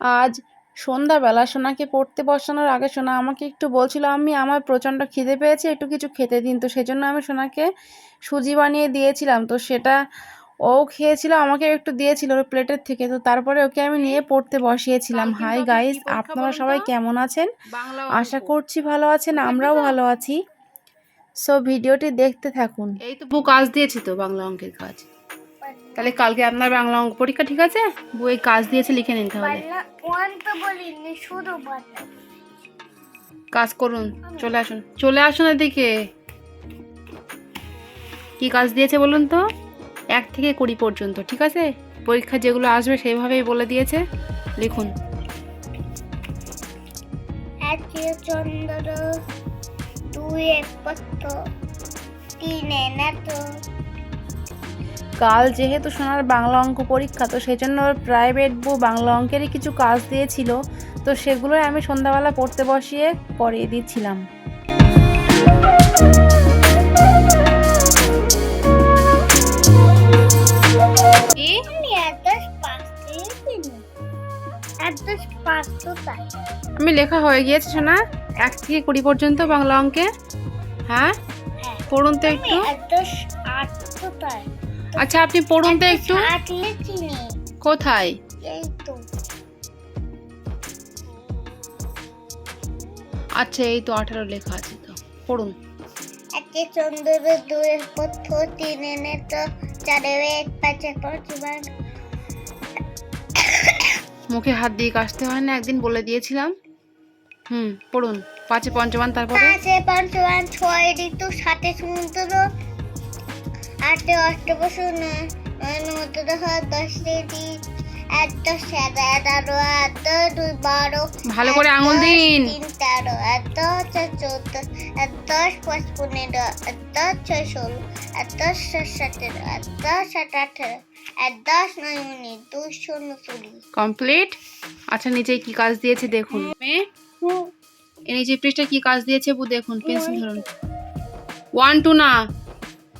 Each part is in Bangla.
আজ সন্ধ্যাবেলা সোনাকে পড়তে বসানোর আগে সোনা আমাকে একটু বলছিল আমি আমার প্রচণ্ড খিদে পেয়েছে একটু কিছু খেতে দিন। তো সেজন্য আমি সোনাকে সুজি বানিয়ে দিয়েছিলাম। তো সেটা ও খেয়েছিল আমাকে একটু দিয়েছিল ওর প্লেটের থেকে। তো তারপরে ওকে আমি নিয়ে পড়তে বসিয়েছিলাম। হাই গাইস আপনারা সবাই কেমন আছেন? আশা করছি ভালো আছেন আমরাও ভালো আছি। সো ভিডিওটি দেখতে থাকুন। এই তো বউ কাজ দিয়েছি তো বাংলা অঙ্কের কাজ। তাহলে কালকে আপনার বাংলা অঙ্ক পরীক্ষা ঠিক আছে? বই কাজ দিয়েছে লিখে নিন তাহলে। বাংলা ওয়ান তো বলিনি শুধু বাংলা। কাজ করুন চলে আসুন। চলে আসুন এদিকে। কি কাজ দিয়েছে বলুন তো? এক থেকে কুড়ি পর্যন্ত ঠিক আছে? পরীক্ষা যেগুলো আসবে সেইভাবেই বলে দিয়েছে লিখুন। চন্দ্র দুই এক পত্র তিন এনাত কাল যেহেতু সোনার বাংলা অঙ্ক পরীক্ষা তো সেই জন্য প্রাইভেট বউ বাংলা অঙ্কেরই কিছু কাজ দিয়েছিল। তো সেগুলোই আমি সন্ধ্যাবেলা পড়তে বসিয়ে করিয়ে দিচ্ছিলাম। আমি লেখা হয়ে গিয়েছে সোনা এক থেকে কুড়ি পর্যন্ত বাংলা অঙ্কে। হ্যাঁ? হ্যাঁ। পড়ুন তো একটু। তো আচ্ছা আপনি পড়ুন তো একটু। কোথায়? এই তো। আচ্ছা এই তো আঠারো লেখা আছে তো। পড়ুন। একে চন্দ্র দুই পত্র তিন এনাত চারে এক পাঁচে মুখে হাত দিয়ে কাশতে হয় না একদিন বলে দিয়েছিলাম। হুম পড়ুন। পাঁচে পঞ্চমান তারপরে? পাঁচে পঞ্চমান ছয় ঋতু সাথে সমুদ্র আটে অষ্টবসু নয় নয় দশ দশ ঋতু এক দশ এগারো এক দশ দুই বারো ভালো করে আঙুল দিন। তিন তেরো এক দশ চার চোদ্দ এক দশ পাঁচ পনেরো এক দশ ছয় ষোলো এক দশ সাত সতেরো এক দশ সাত আঠেরো এক দশ নয় উনিশ দুই শূন্য কুড়ি। কমপ্লিট? আচ্ছা নিচে কি কাজ দিয়েছে দেখুন। মেয়ে, এই নিচে পৃষ্ঠা কি কাজ দিয়েছে বু দেখুন পেন্সিল ধরুন। ওয়ান টু না।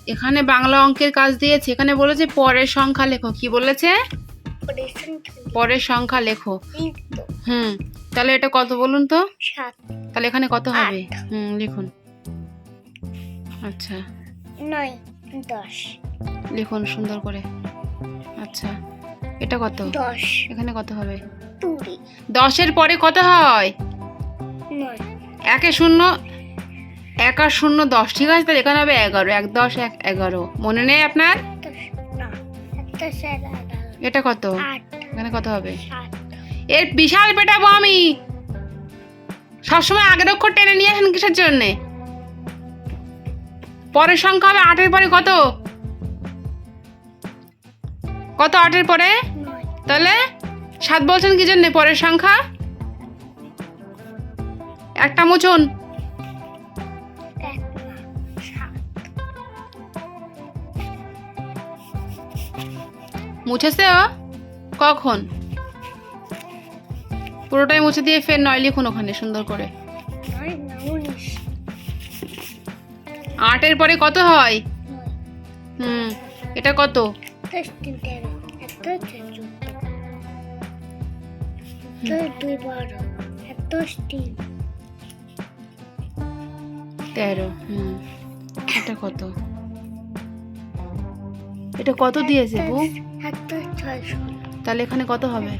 এখানে বাংলা অঙ্কের কাজ দিয়েছে। এখানে বলেছে পরের সংখ্যা লেখো। কি বলেছে? পরের সংখ্যা লেখো। হুম তাহলে এটা কত বলুন তো? তাহলে এখানে কত হবে? হুম লিখুন। আচ্ছা। নয় দশ। লিখুন সুন্দর করে। আচ্ছা এটা কত? দশ। এখানে কত হবে? দশের পরে কত হয়? একে শূন্য এক আর শূন্য দশ, ঠিক আছে? তাহলে এখানে হবে এগারো, এক দশ, এক এগারো। মনে নেই আপনার? এটা কত? এখানে কত হবে? এর বিশাল পেটাবো আমি। সবসময় আগের অক্ষর টেনে নিয়ে আসেন কিসের জন্যে? পরের সংখ্যা হবে আটের পরে কত? কত আটের পরে? তাহলে সাত বলছেন কি জন্যে পরের সংখ্যা? একটা মুছুন। মুছেছে ও? কখন? পুরোটাই মুছে দিয়ে ফের নয় লিখুন ওখানে সুন্দর করে। আটের পরে কত হয়? হুম, এটা কত? তেরো, হুম, এটা কত? এটা কত দিয়েছে বউ তাহলে এখানে কত হবে?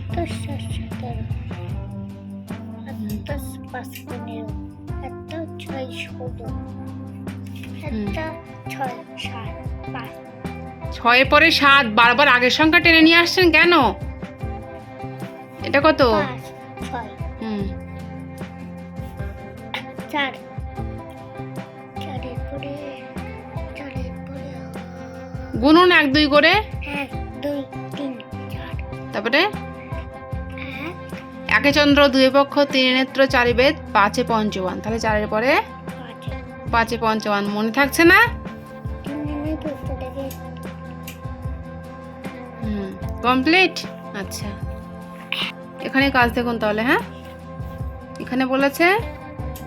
ছয়ের পরে সাত বারবার আগের সংখ্যা টেনে নিয়ে আসছেন কেন? এটা কত? গুনুন এক দুই করে। এক দুই তিন চার। তারপরে? একে। চন্দ্র দুই পক্ষ তিন নেত্র চারি বেদ পাঁচে পঞ্চবান। তাহলে চারের পরে? পাঁচে। পঞ্চবান। মনে থাকছে না? হুম কমপ্লিট আচ্ছা। এখানে কাজ দেখুন তাহলে হ্যাঁ? এখানে বলেছে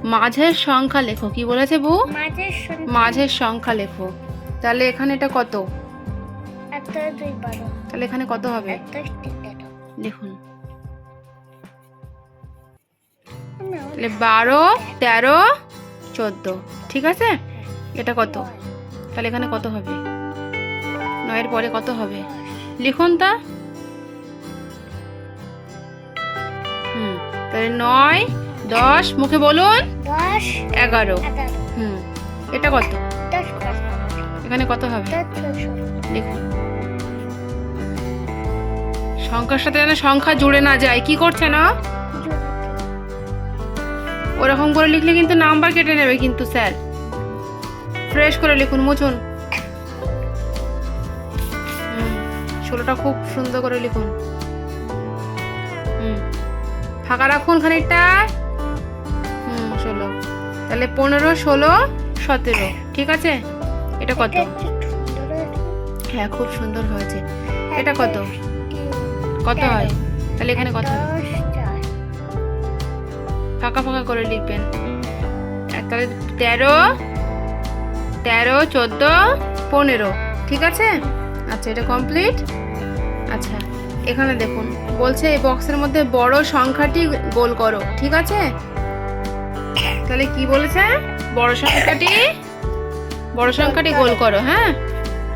মাঝের সংখ্যা লেখো। কি বলেছে বউ মাঝের সংখ্যা লেখো। তাহলে এখানে এটা কত? তাহলে এখানে কত হবে? লিখুন তাহলে বারো তেরো চোদ্দ। ঠিক আছে? এটা কত? তাহলে এখানে কত হবে? নয়ের পরে কত হবে? লিখুন তা। হুম তাহলে নয় দশ মুখে বলুন। দশ এগারো। হুম এটা কত? এখানে কত হবে? লিখুন। সংখ্যার সাথে যেন সংখ্যা জুড়ে না যায়। কি করছে না? ওরকম করে লিখলে কিন্তু নাম্বার কেটে নেবে কিন্তু স্যার। ফ্রেশ করে লিখুন মুছুন। হুম, ষোলোটা খুব সুন্দর করে লিখুন। হুম ফাঁকা রাখুন খানিকটা। হুম ষোলো। তাহলে পনেরো ষোলো সতেরো। ঠিক আছে? এটা কত? হ্যাঁ খুব সুন্দর হয়েছে। এটা কত? কত হয়? তাহলে এখানে কত হবে? ফাঁকা ফাঁকা করে লিখবেন। তাহলে তেরো তেরো চোদ্দ পনেরো। ঠিক আছে? আচ্ছা এটা কমপ্লিট আচ্ছা এখানে দেখুন। বলছে এই বক্সের মধ্যে বড় সংখ্যাটি গোল করো। ঠিক আছে? তাহলে কি বলেছে? বড় সংখ্যাটি বড় সংখ্যাটি গোল করো হ্যাঁ?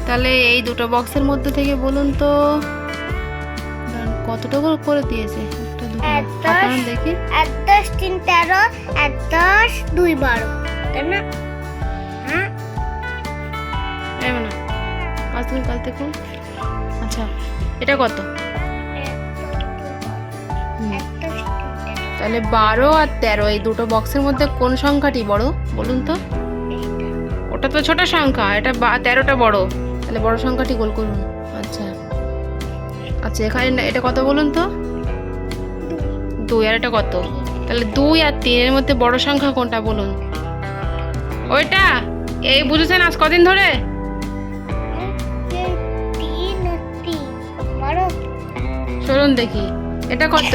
তাহলে এই দুটো বক্সের মধ্যে থেকে বলুন তো। দাঁড়ান, কতটা করে দিয়েছে? একটা দুটো দেখি। এক দশ তিন তেরো এক দশ দুই বারো। তাই না? হ্যাঁ? এমন না পাঁচ দিন কাল থেকে আচ্ছা এটা কত? তাহলে বারো আর তেরো এই দুটো বক্সের মধ্যে কোন সংখ্যাটি বড়? বলুন তো। ওটা তো ছোট সংখ্যা এটা তেরোটা বড়। তাহলে বড় সংখ্যাটি গোল করুন। আচ্ছা এখানে এটা কত বলুন তো? দুই আর এটা কত? তাহলে দুই আর তিনের মধ্যে বড় সংখ্যা কোনটা বলুন? ওইটা? এই বুঝেছেন আজ কদিন ধরে? চলুন দেখি, এটা কত?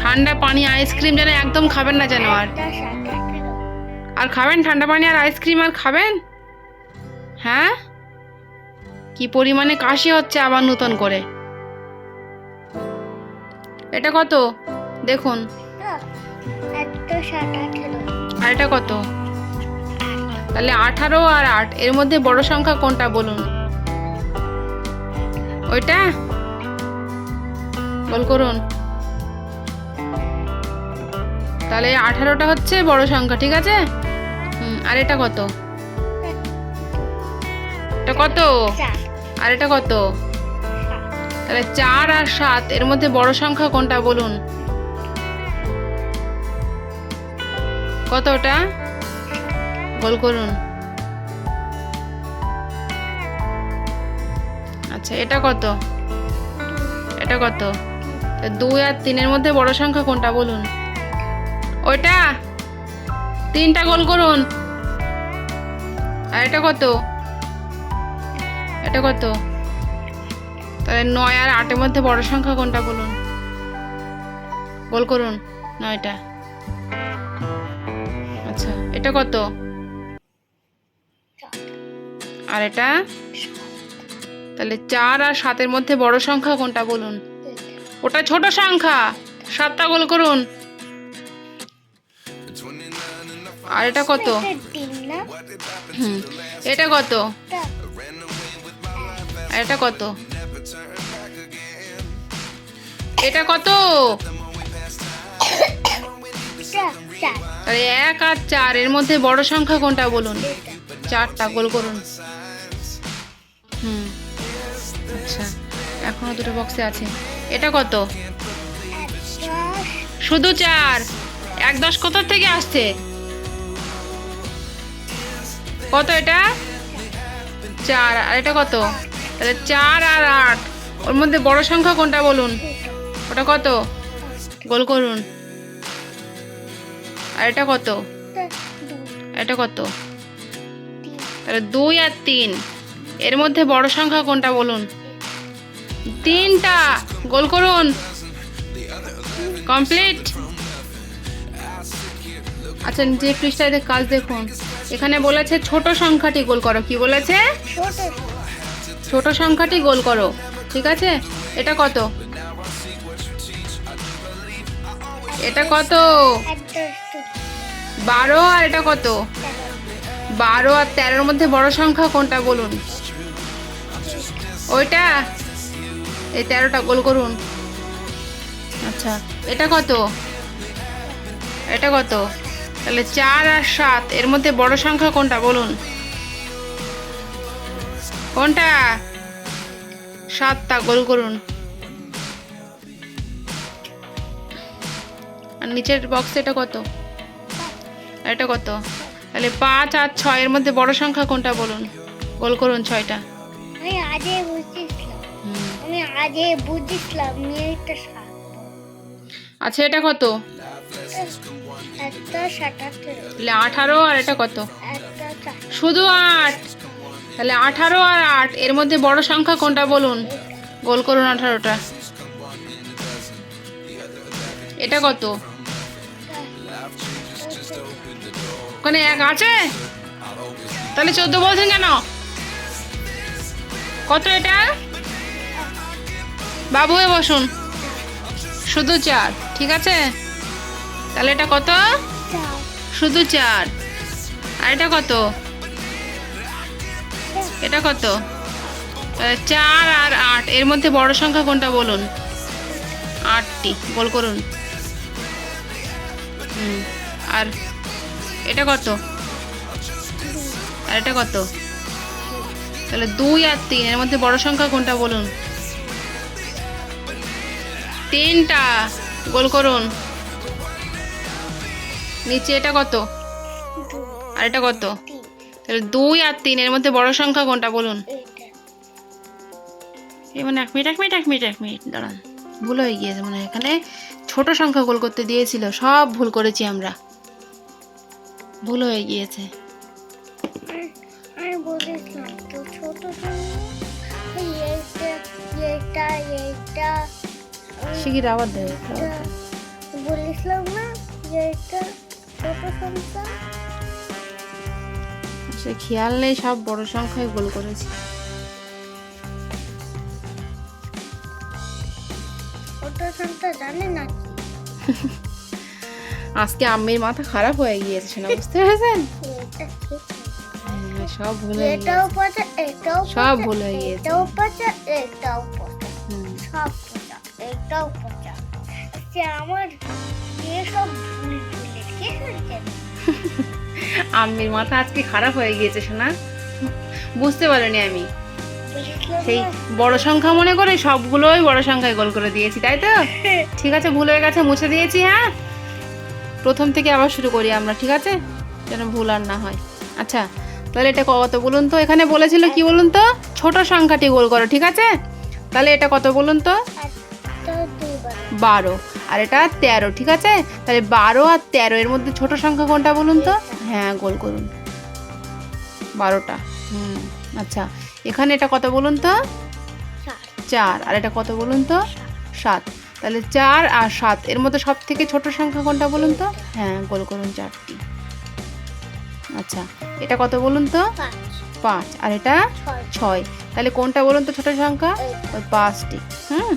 ঠান্ডা পানি, আইসক্রিম যেন একদম খাবেন না যেন আর। আর খাবেন ঠান্ডা পানি আর আইসক্রিম আর খাবেন? হ্যাঁ? কি পরিমাণে কাশি হচ্ছে আবার নতুন করে? এটা কত? দেখুন। আর এটা কত? তাহলে আঠারো আর আট। এর মধ্যে বড় সংখ্যা কোনটা বলুন? ওইটা? বল করুন। তাহলে আঠারোটা হচ্ছে বড় সংখ্যা ঠিক আছে? হুম আর এটা কত? এটা কত? আর এটা কত? তাহলে চার আর সাত, এর মধ্যে বড় সংখ্যা কোনটা বলুন? কত ওটা? গোল করুন। আচ্ছা এটা কত? এটা কত? দুই আর তিনের মধ্যে বড় সংখ্যা কোনটা বলুন? ওইটা? তিনটা গোল করুন। আর এটা কত? এটা কত? তাহলে নয় আর আটের মধ্যে বড় সংখ্যা কোনটা বলুন? গোল করুন নয়টা। আচ্ছা এটা কত? আর এটা? তাহলে চার আর সাতের মধ্যে বড় সংখ্যা কোনটা বলুন? ওটা ছোট সংখ্যা। সাতটা গোল করুন। আর এটা কত? এটা হুম এটা কত? এটা কত? এটা কত? এক আর চার, এর মধ্যে বড় সংখ্যা কোনটা বলুন? চারটা, গোল করুন। হুম আচ্ছা এখনও দুটো বক্সে আছে। এটা কত? শুধু চার। এক দশ কত থেকে আসছে? কত এটা? চার, আর এটা কত? তাহলে চার আর আট। ওর মধ্যে বড় সংখ্যা কোনটা বলুন? ওটা কত? গোল করুন। আর এটা কত? এটা কত? তাহলে দুই আর তিন। এর মধ্যে বড় সংখ্যা কোনটা বলুন? তিনটা। গোল করুন। কমপ্লিট। আচ্ছা যে পৃষ্ঠায় কাজ দেখুন। এখানে বলেছে ছোট সংখ্যাটি গোল করো। কি বলেছে? ছোট সংখ্যাটি গোল করো, ঠিক আছে? এটা কত? এটা কত? বারো, আর এটা কত? বারো আর তেরোর মধ্যে বড় সংখ্যা কোনটা বলুন? ওইটা? এই তেরোটা গোল করুন। আচ্ছা এটা কত? এটা কত? তাহলে চার আর সাত, এর মধ্যে বড় সংখ্যা কোনটা বলুন? কোনটা? সাতটা গোল করুন। আর নিচের বক্সে এটা কত? এটা কত? তাহলে পাঁচ আর ছয়ের মধ্যে বড় সংখ্যা কোনটা বলুন? গোল করুন ছয়টা। আমি আজে বুঝেছিলাম। আমি আজে বুঝেছিলাম আচ্ছা এটা কত? তাহলে আঠারো আর এটা কত? শুধু আট। তাহলে আঠারো আর আট এর মধ্যে বড় সংখ্যা কোনটা বলুন? গোল করুন আঠারোটা। এটা কত? ওখানে এক আছে? তাহলে চোদ্দ বলছেন কেন? কত এটা? বাবু হয়ে বসুন। শুধু চার ঠিক আছে? তাহলে এটা কত? শুধু চার। আর এটা কত? এটা কত? চার আর আট। এর মধ্যে বড় সংখ্যা কোনটা বলুন? আটটি। গোল করুন। আর এটা কত? আর এটা কত? তাহলে দুই আর তিন। এর মধ্যে বড় সংখ্যা কোনটা বলুন? তিনটা। গোল করুন। নিচে এটা কত? আর এটা কত? তাহলে দুই আর তিন এর মধ্যে বড় সংখ্যা কোনটা বলুন? এই মানে এক মিনিট এক মিনিট এক মিনিট এক মিনিট দাঁড়ান। ভুল হয়ে গিয়েছে মানে এখানে ছোট সংখ্যা গোল করতে দিয়েছিল সব ভুল করেছি আমরা। ভুল হয়ে গিয়েছে। শিগির আবার বলেছিলাম না যে এটা ছোট সংখ্যা। সে খেয়াল নেই সব বড় সংখ্যায় গোল করেছি। জানে না আজকে আম্মির মাথা খারাপ হয়ে গিয়েছে শোনা বুঝতে পেরেছেন? সব ভুল হয়ে এটাও পচা এটাও সব ভুল হয়ে গিয়েছে। এটাও পচা এটাও পচা। সব পচা এটাও পচা। আচ্ছা আমার ভুল আম্মির মাথা আজকে খারাপ হয়ে গিয়েছে শোনা বুঝতে পারিনি আমি। সেই বড় সংখ্যা মনে করে সবগুলোই বড় সংখ্যায় গোল করে দিয়েছি তাই তো? ঠিক আছে ভুল হয়ে গেছে মুছে দিয়েছি হ্যাঁ? প্রথম থেকে আবার শুরু করি আমরা ঠিক আছে? যেন ভুল আর না হয়। আচ্ছা তাহলে এটা কত বলুন তো? এখানে বলেছিল কি বলুন তো? ছোট সংখ্যাটি গোল করো ঠিক আছে? তাহলে এটা কত বলুন তো? বারো। আর এটা তেরো ঠিক আছে? তাহলে বারো আর তেরো এর মধ্যে ছোট সংখ্যা কোনটা বলুন তো? হ্যাঁ গোল করুন। বারোটা। হুম আচ্ছা। এখানে এটা কত বলুন তো? চার। আর এটা কত বলুন তো? সাত। তাহলে চার আর সাত এর মধ্যে সব থেকে ছোট সংখ্যা কোনটা বলুন তো? হ্যাঁ গোল করুন চারটি। আচ্ছা। এটা কত বলুন তো? পাঁচ। আর এটা? ছয়। তাহলে কোনটা বলুন তো ছোট সংখ্যা? ওই পাঁচটি। হুম।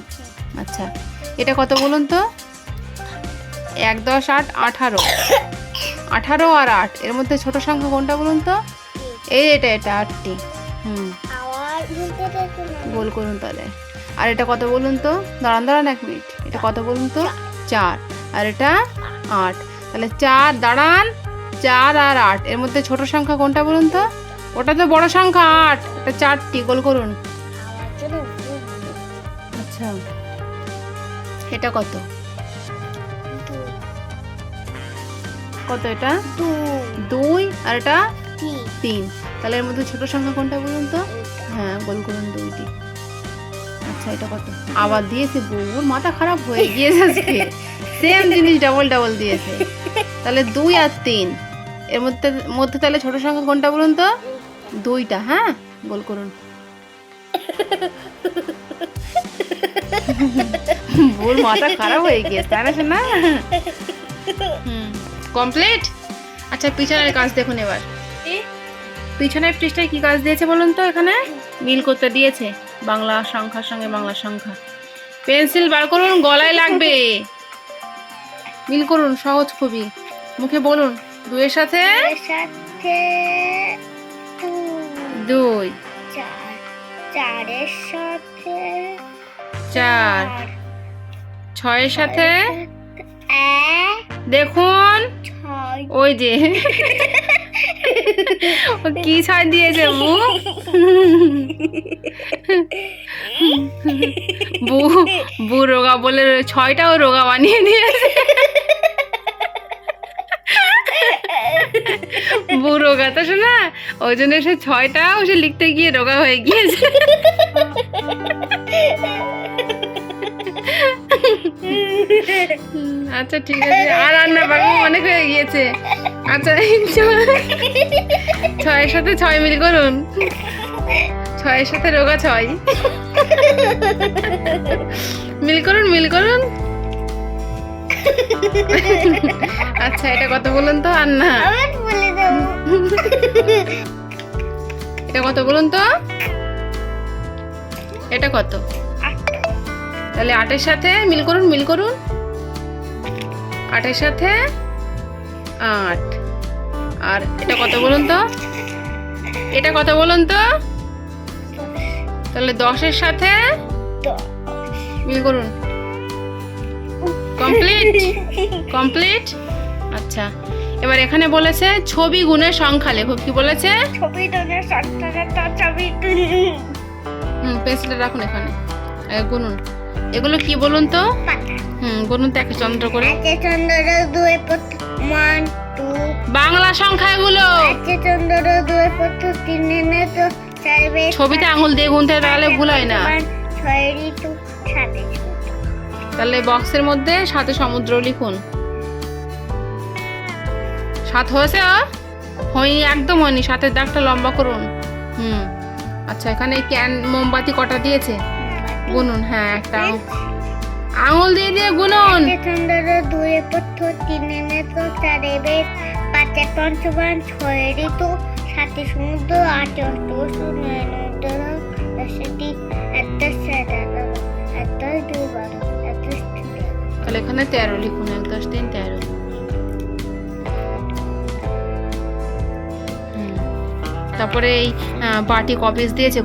আচ্ছা। এটা কত বলুন তো? এক, দশ, আট, আঠারো। আঠারো আর আট, এর মধ্যে ছোট সংখ্যা কোনটা বলুন তো? এই এটা এটা আটটি। হুম। গোল করুন তাহলে। আর এটা কত বলুন তো? দাঁড়ান দাঁড়ান এক মিনিট। এটা কত বলুন তো? চার। আর এটা আট। তাহলে চার, দাঁড়ান। চার আর আট, এর মধ্যে ছোট সংখ্যা কোনটা বলুন তো? ওটা তো বড় সংখ্যা, আট। এটা চারটি, গোল করুন। আচ্ছা। এটা কত? কত এটা? দুই আর এটা? তিন। তিন। তাহলে এর মধ্যে ছোট সংখ্যা কোনটা বলুন তো? হ্যাঁ গোল করুন দুইটি। আচ্ছা এটা কত? আবার দিয়েছে বউর মাথা খারাপ হয়ে গিয়েছে আজকে। সেম জিনিস ডাবল ডাবল দিয়েছে। তাহলে দুই আর তিন। এর মধ্যে মধ্যে তাহলে ছোট সংখ্যা কোনটা বলুন তো? দুইটা হ্যাঁ? গোল করুন। বউর মাথা খারাপ হয়ে গিয়েছে তাই না শোনা কমপ্লিট আচ্ছা পিছনের কাজ দেখুন এবার। পিছনের পৃষ্ঠায় কি কাজ দিয়েছে বলুন তো এখানে? মিল করতে দিয়েছে বাংলা সংখ্যার সঙ্গে বাংলা সংখ্যা। পেন্সিল বার করুন গলায় লাগবে। মিল করুন সহজ খুবই। মুখে বলুন দুয়ের সাথে? দুই। চারের সাথে। চার। ছয়ের সাথে? দেখুন। ওই যে। কি ছাড় দিয়েছে বু? বু বু রোগা বলে ছয়টাও রোগা বানিয়ে দিয়েছে। বু রোগা তো শোনা? ওই জন্য সে ছয়টাও সে লিখতে গিয়ে রোগা হয়ে গিয়েছে। আচ্ছা ঠিক আছে। আর রান্না বাড়বো অনেক হয়ে গিয়েছে। আচ্ছা ছয়ের সাথে ছয় মিল করুন। ছয়ের সাথে রোগা ছয়। মিল করুন মিল করুন। আচ্ছা এটা কত বলুন তো আর না আবার বলে দেবো এটা কত বলুন তো? এটা কত? তাহলে আটের সাথে মিল করুন মিল করুন। আটের সাথে আট। আর এটা কত বলুন তো? এটা কত বলুন তো? তাহলে দশের সাথে মিল করুন। কমপ্লিট কমপ্লিট আচ্ছা। এবার এখানে বলেছে ছবি গুণের সংখ্যা লেখো কি বলেছে? ছবি ছবি হুম পেন্সিলটা রাখুন এখানে। গুনুন। এগুলো কি বলুন তো? হুম গুনুন তো একটা চন্দ্র করে। চন্দ্র দুই ওয়ান বাংলা সংখ্যা এগুলো। আছে চন্দ্র দুই পথ তিন ছবিতে আঙুল দিয়ে গুনতে তাহলে ভুল হয় না। ছয় ঋতু সাথে তাহলে বক্সের মধ্যে সাথে সমুদ্র লিখুন। সাত হয়েছে? হয়নি, একদম হয়নি। সাথের দাগটা লম্বা করুন। হুম। আচ্ছা এখানে ক্যান মোমবাতি কটা দিয়েছে? গুনুন হ্যাঁ একটা। আঙুল- দিয়ে দিয়ে গুনুন। দুই পথ তিন এনে তো চার বেশ। পাঁচে পঞ্চবান, ছয় ঋতু। সাথে সমুদ্র, আটে অষ্টবসু, নয় নয় দশে দশ সাত এক দুই বারো। তাহলে এখানে তেরো লিখুন এক দশ তিন তেরো। তারপরে এই বাটি কপিস দিয়েছে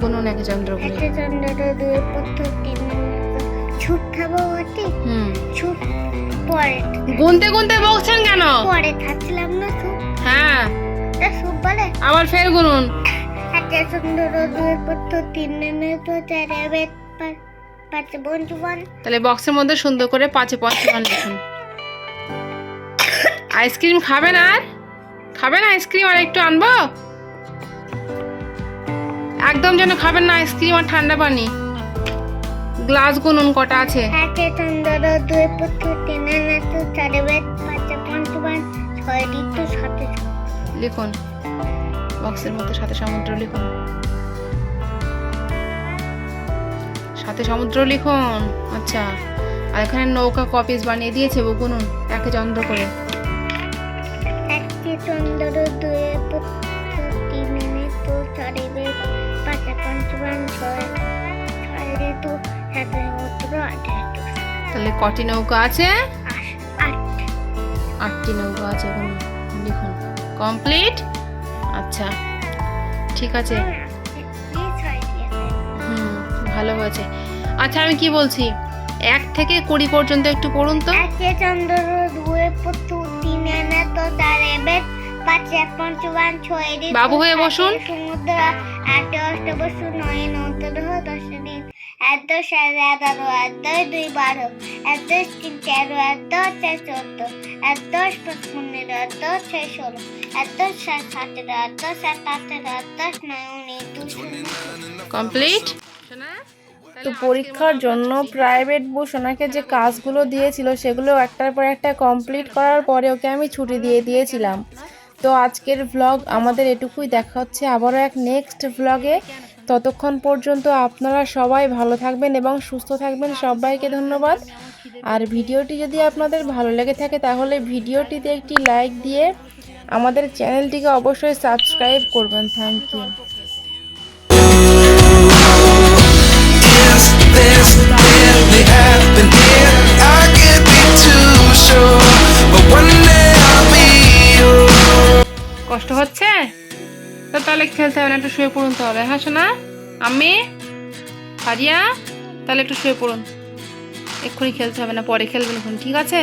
হুম। ছুট পরে। গুনতে গুনতে বকছেন কেন? পরে থাকছিলাম না হ্যাঁ। তা সুপ বলে? আবার ফের গুনুন। এতে চন্দ্র দুই পথ তিন এনে তো চারে পাঁচে তাহলে বক্সের মধ্যে সুন্দর করে পাঁচে পঞ্চান্ন লিখুন। আইসক্রিম খাবেন আর? খাবেন আইসক্রিম আর একটু আনব? একদম যেন খাবেন না আইসক্রিম আর ঠান্ডা পানি। গ্লাস গুনুন কটা আছে? এতে চন্দ্র দুই পথ তিন এনে চারে বেদ পাঁচে পঞ্চবান ছয় ঋতু সাথে লিখুন। বক্সের মধ্যে সাথে সমুদ্র লিখুন। সাথে সমুদ্র লিখুন। আচ্ছা। আর এখানে নৌকা কপিস বানিয়ে দিয়েছে গুনুন একে চন্দ্র করে। চন্দ্র দুই পথ তো চারে বেদ পঞ্চবান ছয় ছয় ঋতু সাথে সমুদ্র আট তাহলে কটি নৌকা আছে? আট আট। আটটি নৌকা আছে এখানে লিখুন। কমপ্লিট? আচ্ছা ঠিক আছে। হুম ভালো হয়েছে। আচ্ছা আমি কি বলছি? এক থেকে কুড়ি পর্যন্ত একটু পড়ুন তো। একে চন্দ্র দুয়ে পুতু তিন এনে তো চারে বেদ পাঁচে পঞ্চবান ছয় বাবু হয়ে বসুন। সমুদ্র আটে অষ্টবসু নয় দশ দিন। দশ এক এগারো দশ দুই বারো দশ তিন তেরো দশ চার চোদ্দ পাঁচ পনেরো দশ ছয় ষোলো দশ সাত সতেরো দশ সাত আঠেরো দশ নয় উনিশ কমপ্লিট তো পরীক্ষার জন্য প্রাইভেট বু সোনাকে যে কাজগুলো দিয়েছিল সেগুলো একটার পর একটা কমপ্লিট করার পরে ওকে আমি ছুটি দিয়ে দিয়েছিলাম। তো আজকের ভ্লগ আমাদের এটুকুই। দেখা হচ্ছে আবারও এক নেক্সট ভ্লগে ততক্ষণ পর্যন্ত আপনারা সবাই ভালো থাকবেন এবং সুস্থ থাকবেন। সবাইকে ধন্যবাদ। আর ভিডিওটি যদি আপনাদের ভালো লেগে থাকে, তাহলে ভিডিওটিতে একটি লাইক দিয়ে আমাদের চ্যানেলটিকে অবশ্যই সাবস্ক্রাইব করবেন। থ্যাংক ইউ কষ্ট হচ্ছে? তাহলে খেলতে হবে না, একটু শুয়ে পড়ুন তাহলে। হ্যাঁ শোনা আমি হারিয়া তাহলে একটু শুয়ে পড়ুন। এক্ষুনি খেলতে হবে না, পরে খেলবেন ঠিক আছে?